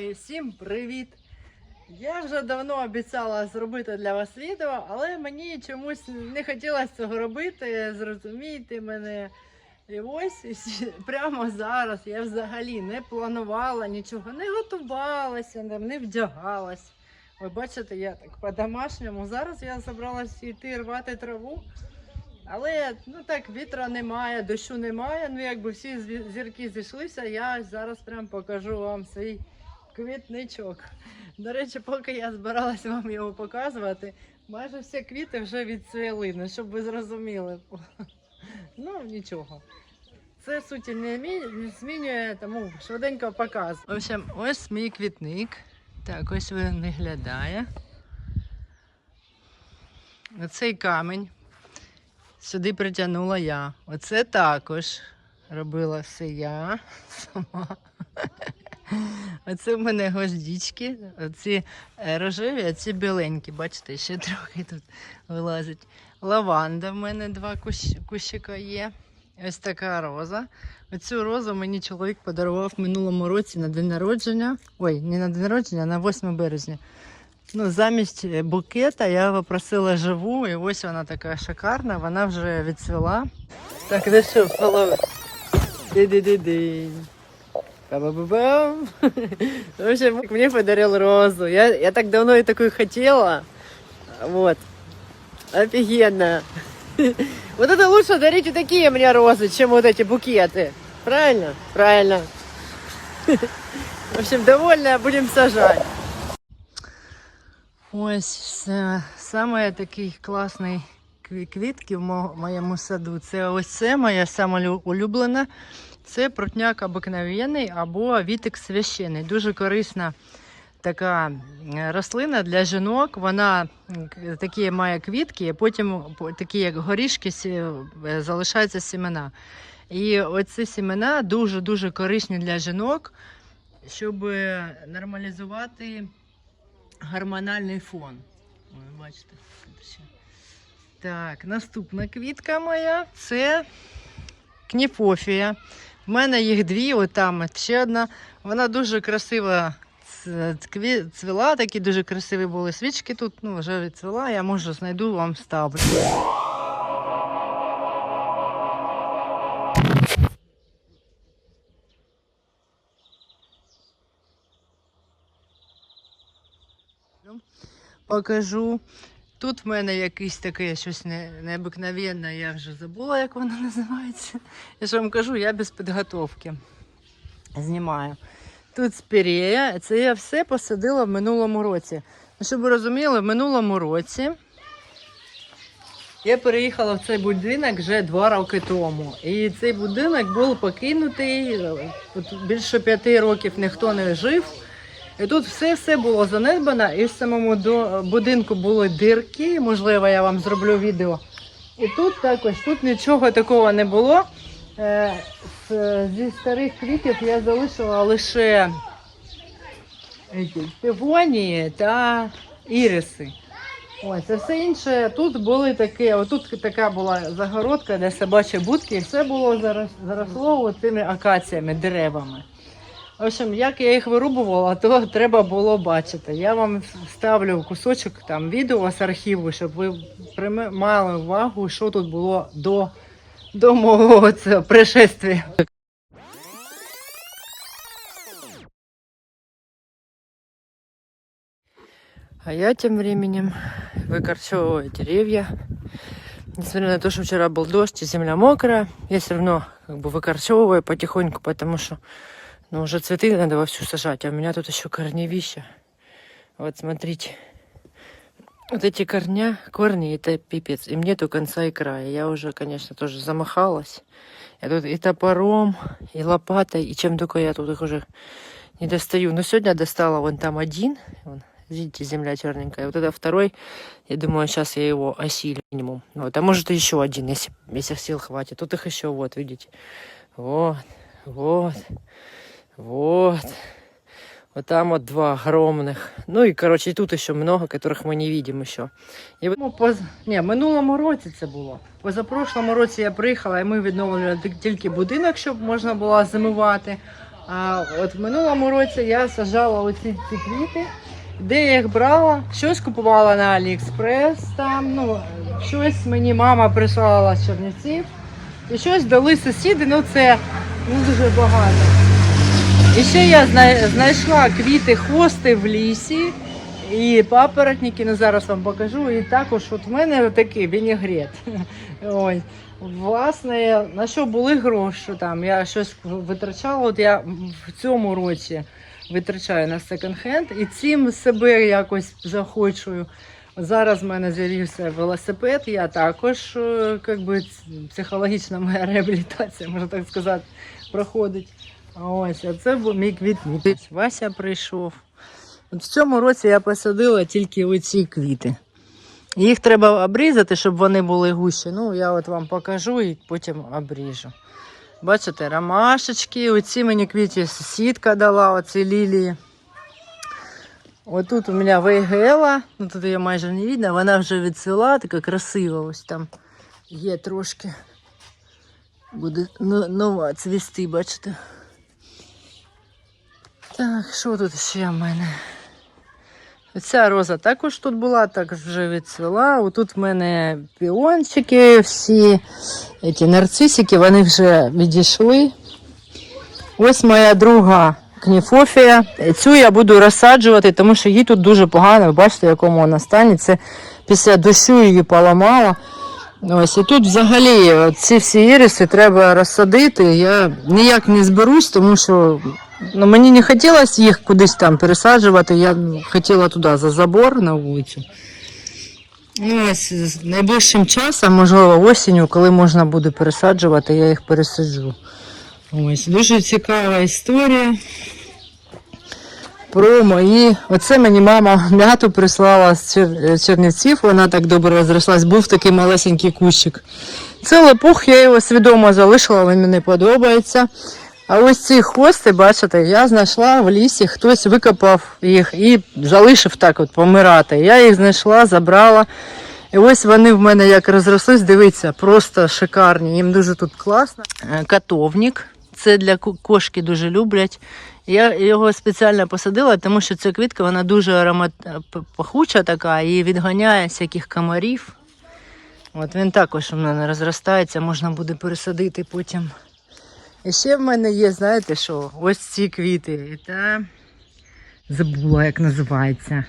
Мої, всім привіт! Я вже давно обіцяла зробити для вас відео, але мені чомусь не хотілося цього робити. Зрозумійте мене. І ось і прямо зараз я взагалі не планувала нічого, не готувалася, не, вдягалась. Ви бачите, я так по-домашньому. Зараз я зібралася йти рвати траву. Але ну так вітра немає, дощу немає. Ну якби всі зірки зійшлися, я зараз прям покажу вам свій квітничок. До речі, поки я збиралась вам його показувати, майже всі квіти вже відцвіли, щоб ви зрозуміли. Ну нічого. Це суті не змінює, тому швиденько показую. В общем, ось мій квітник. Так, ось він виглядає. Оцей камінь сюди притягнула я. Оце також робила все я сама. Оце в мене гвоздички, оці е, рожеві, а ці біленькі, бачите, ще трохи тут вилазить. Лаванда в мене два кущ, кущика є. Ось така роза. Оцю розу мені чоловік подарував в минулому році на день народження. Ой, не на день народження, а на 8 березня. Ну, замість е, букета я попросила живу, і ось вона така шикарна, вона вже відцвіла. Так, ну що. Ди-ди-ди-ди. Ба-ба-ба-бам. В общем, мне подарил розу. Я, я так давно и такую хотела. Вот. Офигенно. Вот это лучше дарить вот такие мне розы, чем вот эти букеты. Правильно? Правильно. В общем, довольная, будем сажать. Ось е, саме такий класний кві- квітки в мо- моєму саду. Це ось це моя сама лю- улюблена. Це прутняк обикновений або вітик священий. Дуже корисна така рослина для жінок. Вона такі має квітки, потім такі, як горішки, е, залишаються сімена. І оці сімена дуже-дуже корисні для жінок, щоб е, нормалізувати гормональний фон. Ой, бачите. Так, наступна квітка моя це кніфофія. В мене їх дві, от там от ще одна. Вона дуже красива цвіла, такі дуже красиві були свічки тут. Ну, вже відцвіла, я може знайду вам ставлю. Покажу. Тут в мене якесь таке щось не, необикновенне, я вже забула, як воно називається. Я ж вам кажу, я без підготовки знімаю. Тут спірея, це я все посадила в минулому році. Ну, щоб ви розуміли, в минулому році я переїхала в цей будинок вже два роки тому. І цей будинок був покинутий. більше п'яти років ніхто не жив. І тут все все було занедбано, і в самому будинку були дирки. Можливо, я вам зроблю відео. І тут також тут нічого такого не було. Е, зі старих квітів я залишила лише півонії та іриси. Ось, це все інше. Тут були такі, отут така була загородка, де собачі будки, і все було заросло цими акаціями, деревами. В общем, як я їх вирубувала, то треба було бачити. Я вам ставлю кусочок там відео з архіву, щоб ви прийма- мали увагу, що тут було до, до мого цього пришествия. А я тем временем выкорчевываю деревья. Несмотря на то, что вчера был дождь и земля мокрая, я все равно как бы выкорчевываю потихоньку, потому что ну, уже цветы надо вовсю сажать, а у меня тут еще корневища. Вот смотрите. Вот эти корня, корни, это пипец. Им нету конца и края. Я уже, конечно, тоже замахалась. Я тут и топором, и лопатой, и чем только я тут их уже не достаю. Но сегодня достала вон там один. Вон, видите, земля черненькая. Вот это второй. Я думаю, сейчас я его осилю минимум. Вот, а может еще один, если, если сил хватит. Тут их еще, вот, видите. Вот, вот, вот. Вот там вот два огромных. Ну и, короче, и тут еще много, которых мы не видим еще. І... Ну, поз... Ні, в минулому році це було. Позапрошлому році я приїхала і ми відновлювали ті- тільки будинок, щоб можна було зимувати. А от в минулому році я сажала оці ці квіти, де я їх брала, щось купувала на Аліекспрес, там, ну, щось мені мама прислала з Чернівців, і щось дали сусіди, ну це ну, дуже багато. І ще я знайшла квіти хости в лісі і папоротники, ну зараз вам покажу. І також от в мене такий вінігрет. Ось. Власне, на що були гроші там? Я щось витрачала. От я в цьому році витрачаю на секонд-хенд і цим себе якось захочую. Зараз в мене з'явився велосипед, я також е, як би, психологічна моя реабілітація, можна так сказати, проходить. Ось, а це був мій квітник. Вася прийшов. От в цьому році я посадила тільки оці квіти. Їх треба обрізати, щоб вони були гущі. Ну, я от вам покажу і потім обріжу. Бачите, ромашечки, оці мені квіті сусідка дала, оці лілії. Отут у мене вейгела, ну тут її майже не видно, вона вже відцвіла, така красива, ось там є трошки. Буде нова цвісти, бачите. Так, що тут ще в мене? Ця роза також тут була, також вже відцвіла. Отут в мене піончики, всі ці нарцисики, вони вже відійшли. Ось моя друга кніфофія. Цю я буду розсаджувати, тому що їй тут дуже погано. Ви бачите, в якому вона стані. Це після дощу її поламала. Ось і тут взагалі ці всі іриси треба розсадити. Я ніяк не зберусь, тому що ну, мені не хотілося їх кудись там пересаджувати. Я ну, хотіла туди за забор на вулицю. Ну, ось найближчим часом, можливо, осінню, коли можна буде пересаджувати, я їх пересаджу. Ось дуже цікава історія. Про мої. Оце мені мама м'яту прислала з Чер- Чернівців, вона так добре розрослась, був такий малесенький кущик. Це лопух, я його свідомо залишила, він мені подобається. А ось ці хвости, бачите, я знайшла в лісі, хтось викопав їх і залишив так от помирати. Я їх знайшла, забрала. І ось вони в мене як розрослись, дивіться, просто шикарні. Їм дуже тут класно. Е, Катовник. Це для кошки дуже люблять. Я його спеціально посадила, тому що ця квітка вона дуже аромат... пахуча така і відганяє всяких комарів. От він також у мене розростається, можна буде пересадити потім. І ще в мене є, знаєте що, ось ці квіти. Та забула, як називається.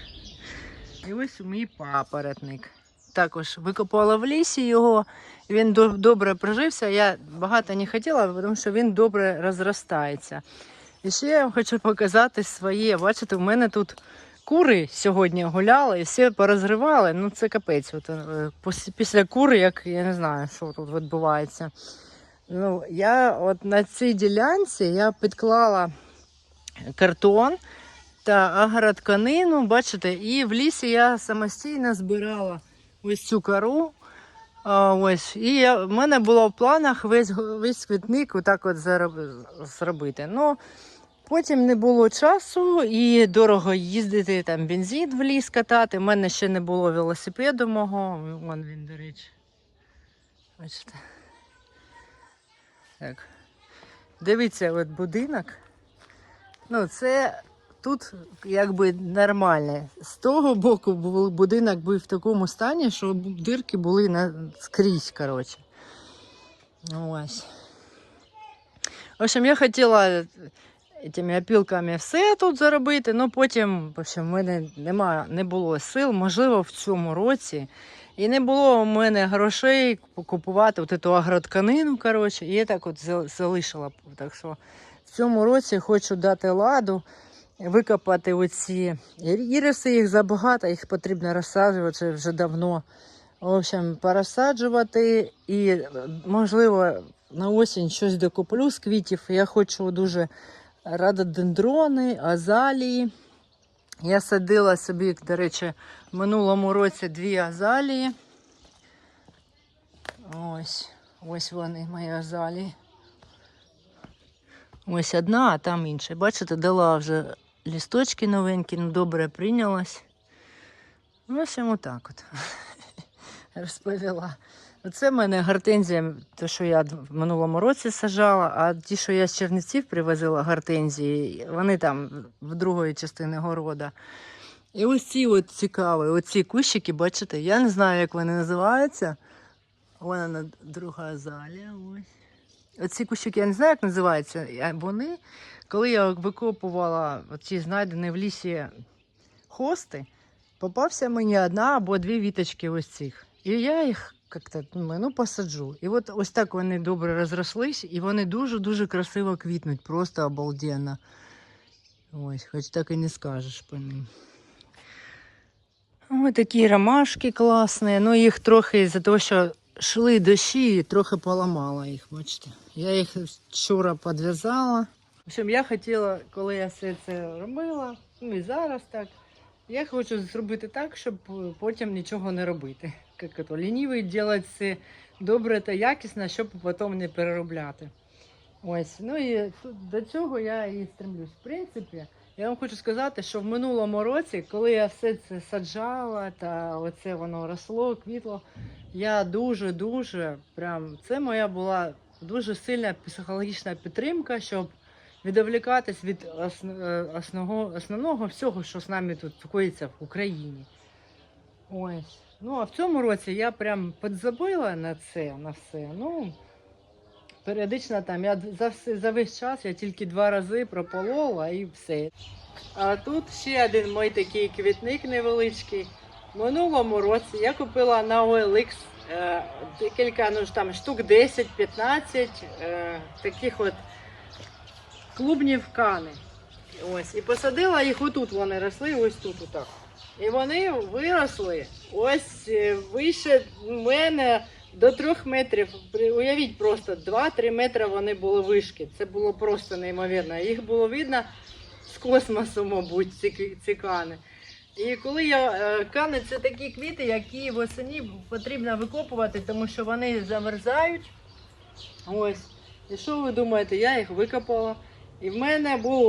І ось мій папоротник. Також викопала в лісі його, він добре прижився. Я багато не хотіла, тому що він добре розростається. І ще я вам хочу показати своє. Бачите, в мене тут кури сьогодні гуляли і все порозривали. Ну це капець. От, е, після кури, як я не знаю, що тут відбувається. Ну, я от на цій ділянці я підклала картон та агротканину, бачите, і в лісі я самостійно збирала ось цю кору. А, ось, і я, в мене було в планах весь, весь квітник отак от зробити. Ну, потім не було часу і дорого їздити, там бензин в ліс катати. У мене ще не було велосипеду мого. Вон він, до речі. Бачите. Так. Дивіться, от будинок. Ну, це тут якби нормально. З того боку будинок був в такому стані, що дирки були на, скрізь, коротше. Ось. В общем, я хотіла цими опілками все тут заробити, але потім в общем, в мене нема, не було сил, можливо, в цьому році. І не було у мене грошей купувати от цю агротканину, коротше, і я так от залишила. Так що в цьому році хочу дати ладу, викопати оці іриси, їх забагато, їх потрібно розсаджувати вже давно. В общем, порозсаджувати і, можливо, на осінь щось докуплю з квітів. Я хочу дуже радодендрони, азалії. Я садила собі, до речі, в минулому році дві азалії. Ось, ось вони, мої азалії. Ось одна, а там інша. Бачите, дала вже лісточки новенькі, ну добре прийнялась. Ну, ось йому так от розповіла. Оце в мене гортензія, те, що я в минулому році сажала, а ті, що я з Чернівців привозила гортензії, вони там в другої частини города. І ось ці от цікаві, оці кущики, бачите, я не знаю, як вони називаються. Вона на друга. Ось. Оці кущики я не знаю, як називаються. Вони, коли я викопувала ці знайдені в лісі хости, попався мені одна або дві віточки ось цих. І я їх як-то ну посаджу. І от ось так вони добре розрослись, і вони дуже-дуже красиво квітнуть, просто обалденно. Ось, хоч так і не скажеш по ним. Ось такі ромашки класні. Ну їх трохи за того, що шли дощі, трохи поламала їх, бачите. Я їх вчора підв'язала. В общем, я хотіла, коли я все це робила, ну і зараз так. Я хочу зробити так, щоб потім нічого не робити. Як то, лінівий робити все добре та якісно, щоб потім не переробляти. Ось, ну і до цього я і стремлюсь. В принципі, я вам хочу сказати, що в минулому році, коли я все це саджала, та оце воно росло, квітло, я дуже-дуже прям це моя була дуже сильна психологічна підтримка, щоб відволікатись від е, основного, основного всього, що з нами тут коїться в Україні. Ось. Ну а в цьому році я прям підзабила на це, на все. Ну, періодично там я за, все, за весь час я тільки два рази прополола і все. А тут ще один мій такий квітник невеличкий. Минулому році я купила на OLX е, декілька, ну там штук 10-15 е, таких от клубнів кани. Ось. І посадила їх отут, вони росли, ось тут отак. І вони виросли ось е, вище мене до трьох метрів. Уявіть просто 2-3 метри вони були вишки. Це було просто неймовірно. Їх було видно з космосу, мабуть, ці, ці кани. І коли я е, кани, це такі квіти, які восені потрібно викопувати, тому що вони замерзають. Ось. І що ви думаєте, я їх викопала. І в мене був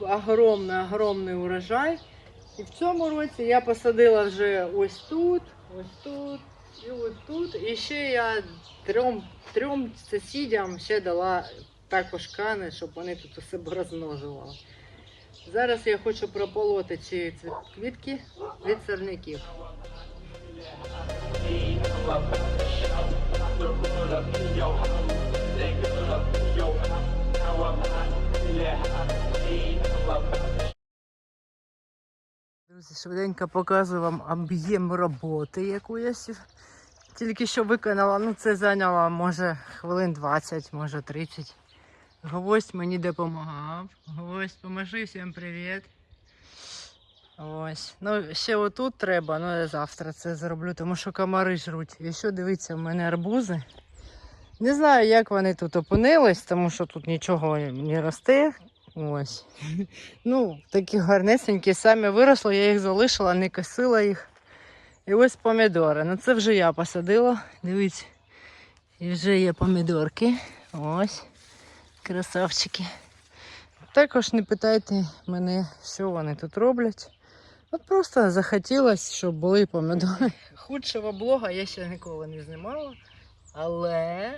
огромний, огромний урожай. І в цьому році я посадила вже ось тут, ось тут і ось тут. І ще я трьом, трьом сусідям ще дала також кани, щоб вони тут у себе розмножували. Зараз я хочу прополоти ці, квітки від сорняків. Друзі, швиденько показую вам об'єм роботи, яку я тільки що виконала. Ну, це зайняло може хвилин 20, може 30. Гвоздь мені допомагав. Гвоздь, поможи, всім привіт. Ось. Ну, ще отут треба, ну я завтра це зроблю, тому що комари жруть. І що дивіться, в мене арбузи. Не знаю, як вони тут опинились, тому що тут нічого не росте. Ось. Ну, такі гарнесенькі, самі виросли, я їх залишила, не косила їх. І ось помідори. Ну це вже я посадила. Дивіться. І вже є помідорки. Ось. Красавчики. Також не питайте мене, що вони тут роблять. От просто захотілося, щоб були помідори. Худшого блога я ще ніколи не знімала, але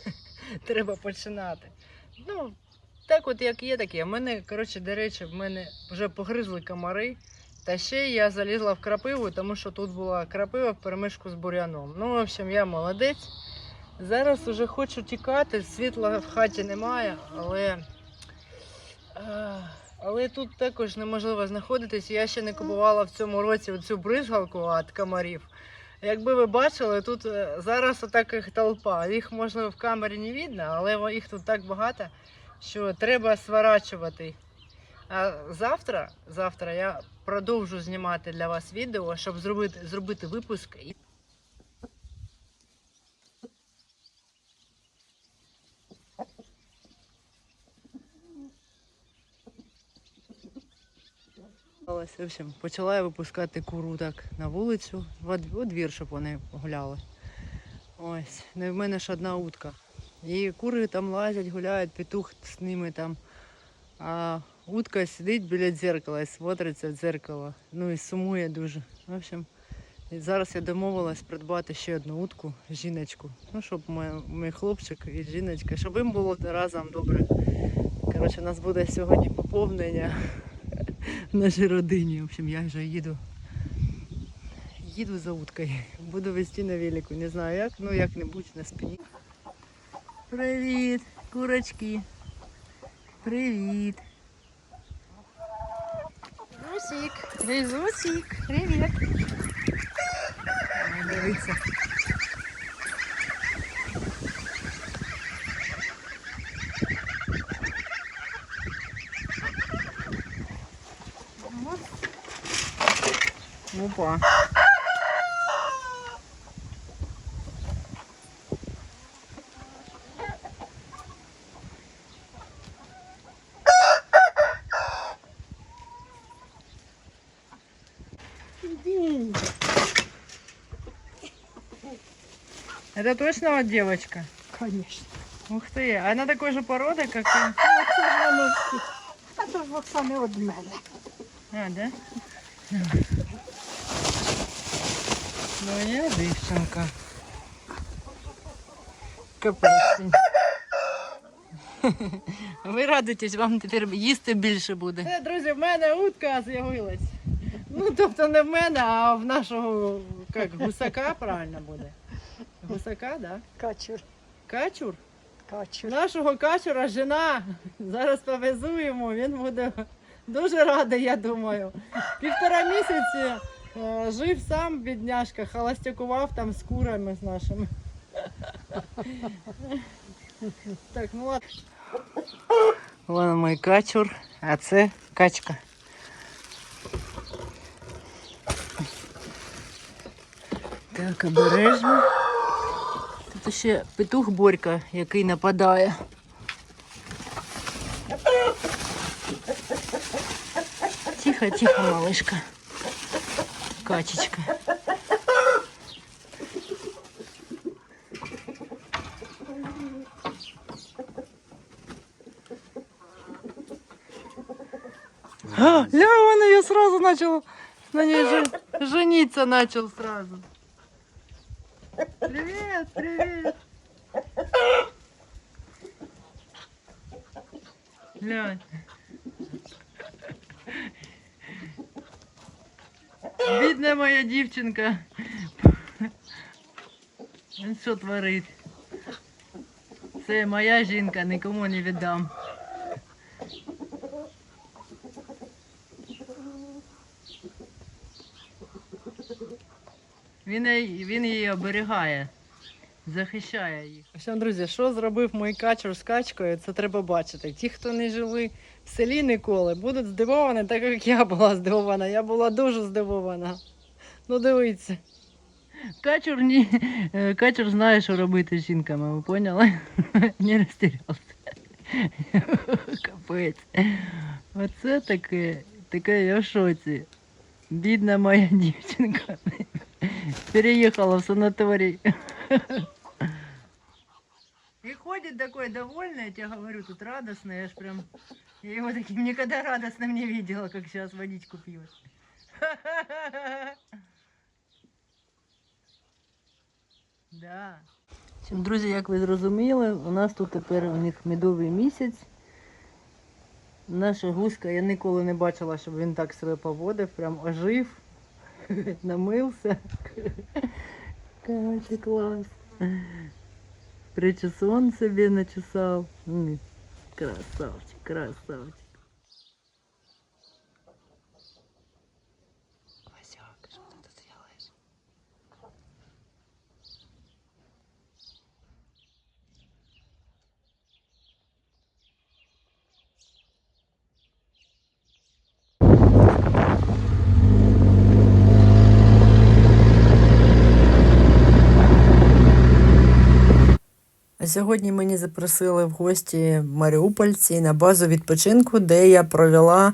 треба починати. Ну, так от як є таке. Мене, коротше, до речі, в мене вже погризли комари. Та ще я залізла в крапиву, тому що тут була крапива в перемишку з буряном. Ну, в общем, я молодець. Зараз уже хочу тікати, світла в хаті немає, але. Але тут також неможливо знаходитись. Я ще не купувала в цьому році цю бризгалку від комарів. Якби ви бачили, тут е, зараз отаких толпа. Їх можливо в камері не видно, але їх тут так багато, що треба сворачувати. А завтра, завтра я продовжу знімати для вас відео, щоб зробити, зробити випуск. В общем, почала я випускати куру так на вулицю, у двір, щоб вони гуляли. Ось, ну в мене ж одна утка. І кури там лазять, гуляють, петух з ними там. А утка сидить біля дзеркала і смотриться в дзеркало. Ну і сумує дуже. В общем, зараз я домовилась придбати ще одну утку, жіночку. Ну, щоб мій, мій хлопчик і жіночка, щоб їм було разом добре. Коротше, у нас буде сьогодні поповнення нашій родині. В общем, я вже їду. Їду за уткою. Буду вести на велику. Не знаю як, ну як-небудь на спині. Привіт, курочки. Привіт. Русик, Ризусик, привіт. Дивіться. Опа. Это точно вот девочка? Конечно. Ух ты, она такой же породы, как и... А це ж вони всі. А то ж Оксани від мене. А, да? Ну, я дівчинка. Капець. Ви радуйтесь, вам тепер їсти більше буде. Це, друзі, в мене утка з'явилась. Ну, тобто не в мене, а в нашого як, гусака правильно буде. Гусака, так? Да? Качур. Качур? Качур. Нашого качура жена. Зараз повезу йому, він буде дуже радий, я думаю. Півтора місяці е, жив сам, бідняшка, холостякував там з курами з нашими. Так, ну ладно. Вон мій качур, а це качка. Так, обережно. Ще петух Борька, який нападає. Тихо, тихо, малышка. Качечка. А, ля, он ее сразу начал, на ней же- жениться начал сразу. Привет, привет. Глянь. Бідна моя дівчинка. Він що творить? Це моя жінка, нікому не віддам. Він, він її оберігає, захищає їх. Що, друзі, що зробив мій качур з качкою, це треба бачити. Ті, хто не жили в селі ніколи, будуть здивовані, так як я була здивована. Я була дуже здивована. Ну дивіться. Качур, ні, е, качур знає, що робити з жінками, ви поняли? Не розтірявся. Капець. Оце таке, таке я в шоці. Бідна моя дівчинка. Переехала в санаторий. И ходит такой довольный, я тебе говорю, тут радостный, аж прям... Я его таким никогда радостным не видела, как сейчас водичку пьет. Да. Друзі, як ви зрозуміли, у нас тут тепер у них медовий місяць. Наша гуська, я ніколи не бачила, щоб він так себе поводив, прям ожив, намылся. Короче, класс. Причесон себе начесал. Красавчик, красавчик. Сьогодні мені запросили в гості маріупольці на базу відпочинку, де я провела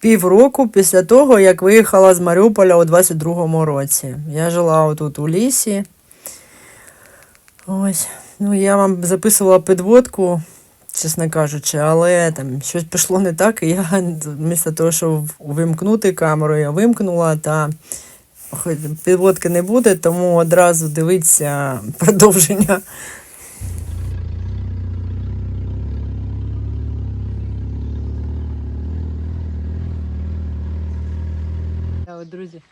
півроку після того, як виїхала з Маріуполя у 22-му році. Я жила отут у лісі. Ось. Ну, я вам записувала підводку, чесно кажучи, але там щось пішло не так, і я вмісто того, щоб вимкнути камеру, я вимкнула та підводки не буде, тому одразу дивіться продовження. Друзі,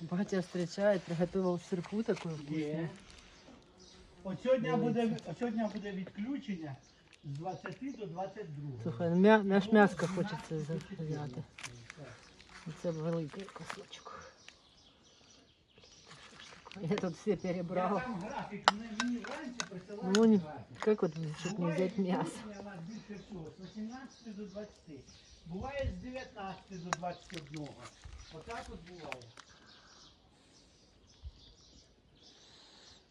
батя зустрічає, приготував сирку таку вкусну. От сьогодні буде, от сьогодні буде відключення з 20 до 22. Слухай, ну, м'я, наш м'яска хочеться взяти. Це великий кусочок. Я тут все Я перебрав. там графік мені мені вранці присилають Ну, не, графік. как вот, чтобы не взять мясо? Сьогодні у нас більше всього з 18 до 20. Буває з 19 до 21. Отак от буває.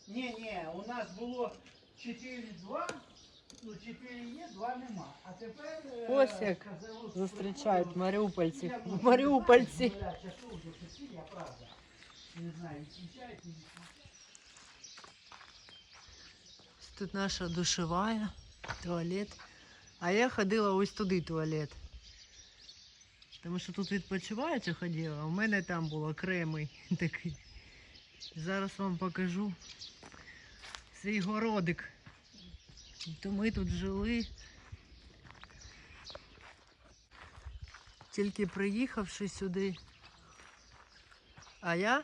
Ні, ні, у нас було 4-2, ну 4 є, 2 нема. А тепер е, Ось як казало, Зустрічають маріупольці. Я буду Маріупольці. нуля часу вже шести, я правда. Не знаю, відключають, не відключають. Тут наша душевая, туалет. А я ходила ось туди туалет. Тому що тут відпочиваючи ходила, а у мене там був окремий такий. Зараз вам покажу свій городик. То ми тут жили. Тільки приїхавши сюди. А я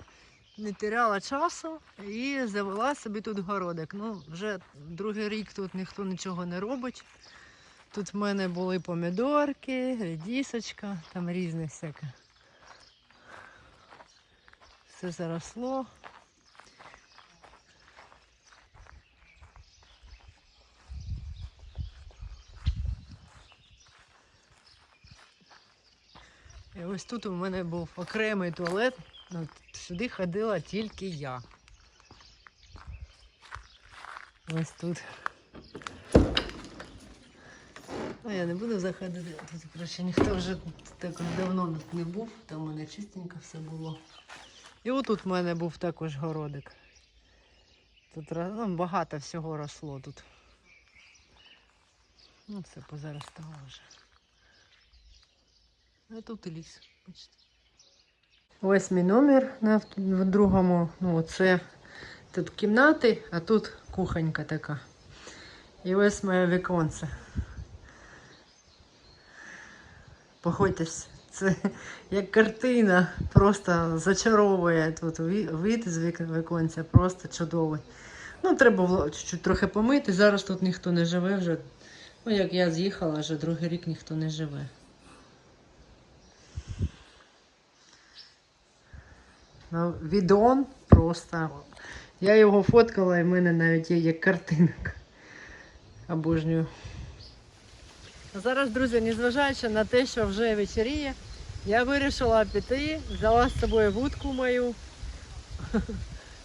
не теряла часу і завела собі тут городик. Ну, вже другий рік тут ніхто нічого не робить. Тут в мене були помідорки, редісочка, там різне всяке. Все заросло. І ось тут у мене був окремий туалет. Ну, сюди ходила тільки я. Ось тут. Ну, я не буду заходити. Тут, коротше, ніхто вже так давно не був, там у мене чистенько все було. І отут в мене був також городик. Тут ну, багато всього росло тут. Ну, все позаростало вже. А тут і ліс, бачите. Ось мій номер на в- другому. Ну, це тут кімнати, а тут кухонька така. І ось моє віконце. Погодьтесь, це як картина, просто зачаровує тут вид з віконця, просто чудовий. Ну, треба чуть-чуть трохи помити. Зараз тут ніхто не живе вже. Ну, як я з'їхала, вже другий рік ніхто не живе. Ну, відон просто. Я його фоткала, і в мене навіть є як картинка. Обожнюю. Зараз, друзі, незважаючи на те, що вже вечеріє, я вирішила піти, взяла з собою вудку мою.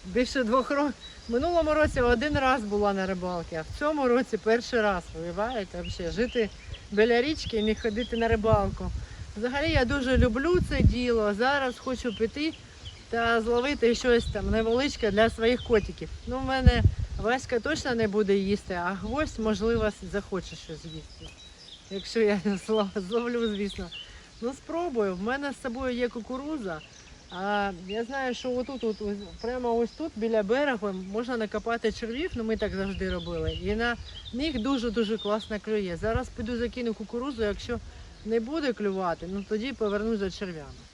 Більше двох років. Минулому році один раз була на рибалці, а в цьому році перший раз. Уявляєте, взагалі, жити біля річки і не ходити на рибалку. Взагалі я дуже люблю це діло. Зараз хочу піти та зловити щось там невеличке для своїх котиків. Ну, в мене Васька точно не буде їсти, а гвоздь, можливо, захоче щось з'їсти. Якщо я злов- зловлю, звісно. Ну, спробую. В мене з собою є кукуруза. А я знаю, що отут, от, прямо ось тут, біля берегу, можна накопати червів, ну ми так завжди робили. І на них дуже-дуже класно клює. Зараз піду закину кукурузу, якщо не буде клювати, ну тоді повернусь за черв'ями.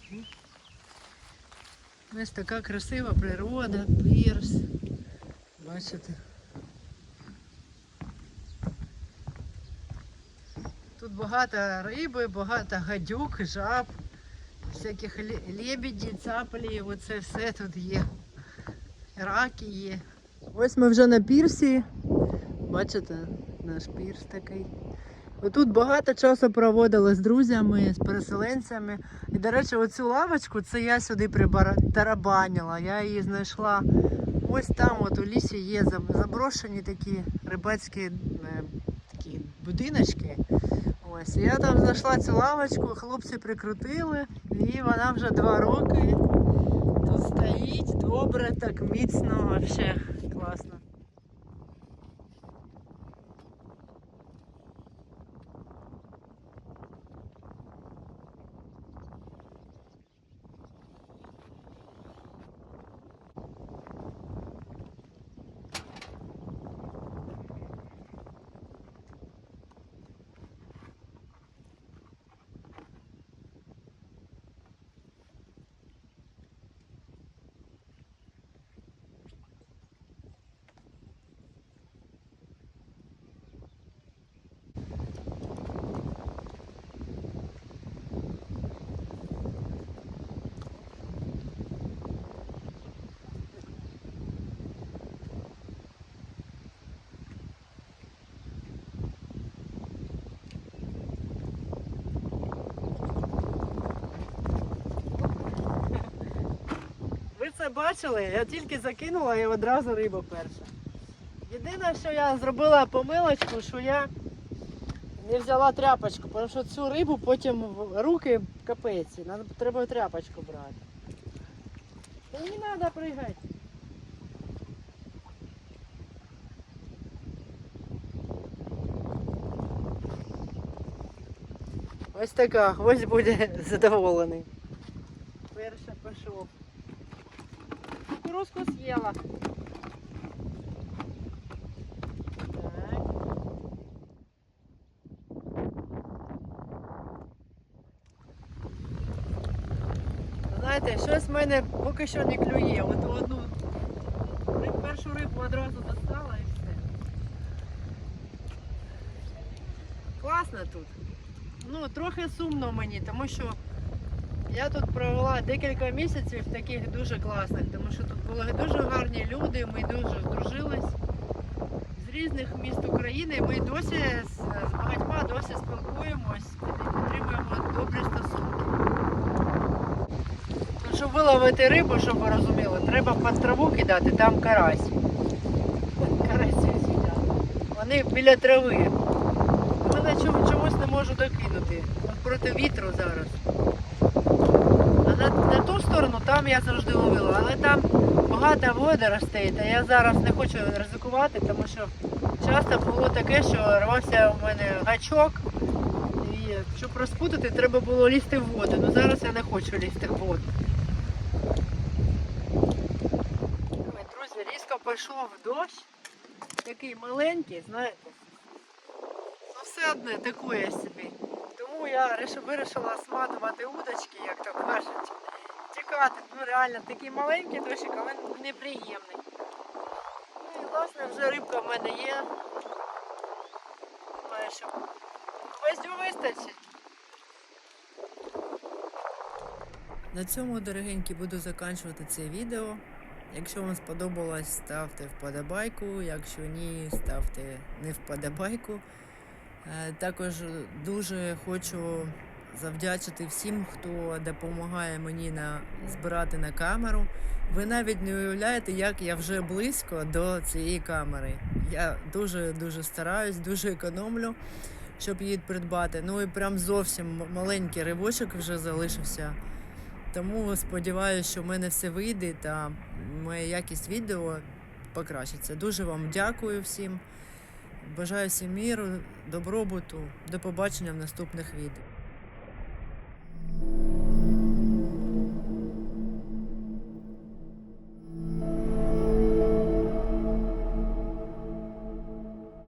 Ось така красива природа, пірс. Бачите? Тут багато риби, багато гадюк, жаб, всяких ле- лебеді, цаплі, оце все тут є. Раки є. Ось ми вже на пірсі. Бачите, наш пірс такий. Отут багато часу проводили з друзями, з переселенцями. І, до речі, оцю лавочку це я сюди прибарабанила. Я її знайшла. Ось там, от у лісі, є заб- заброшені такі рибацькі е, такі будиночки. Ось, я там знайшла цю лавочку, хлопці прикрутили, і вона вже два роки тут стоїть, добре, так міцно, взагалі класно. Все бачили, я тільки закинула і одразу риба перша. Єдине, що я зробила помилочку, що я не взяла тряпочку, тому що цю рибу потім в руки капець, треба тряпочку брати. Та не треба пригати. Ось така, ось буде задоволений. Перша пішов. Кукурузку. Так. Знаєте, щось в мене поки що не клює. От одну першу рибу одразу достала і все. Класно тут. Ну, трохи сумно мені, тому що я тут провела декілька місяців таких дуже класних, тому що тут були дуже гарні люди, ми дуже здружились з різних міст України. Ми досі з, багатьма досі спілкуємось, підтримуємо добрі стосунки. Ну, Щоб виловити рибу, щоб ви розуміли, треба під траву кидати, там карась. Карасі сидять. Вони біля трави. Мене чому- чомусь не можу докинути. От проти вітру зараз. На, на ту сторону там я завжди ловила, але там багато водоростей, та я зараз не хочу ризикувати, тому що часто було таке, що рвався у мене гачок. І щоб розпутати, треба було лізти в воду. Ну зараз я не хочу лізти в воду. Друзі, різко пішов дощ. Такий маленький, знаєте. Ну все одне такое собі. Тому я вирішила сматувати удочки, як то кажуть. Тікати. Ну реально такий маленький дощик, але неприємний. Ну і власне вже рибка в мене є. Думаю, що гвоздю вистачить. На цьому, дорогенькі, буду закінчувати це відео. Якщо вам сподобалось, ставте вподобайку. Якщо ні, ставте не вподобайку. Е, Також дуже хочу завдячити всім, хто допомагає мені на, збирати на камеру. Ви навіть не уявляєте, як я вже близько до цієї камери. Я дуже дуже стараюсь, дуже економлю, щоб її придбати. Ну і прям зовсім маленький ривочок вже залишився. Тому сподіваюся, що в мене все вийде та моя якість відео покращиться. Дуже вам дякую всім. Бажаю всім міру, добробуту. До побачення в наступних відео.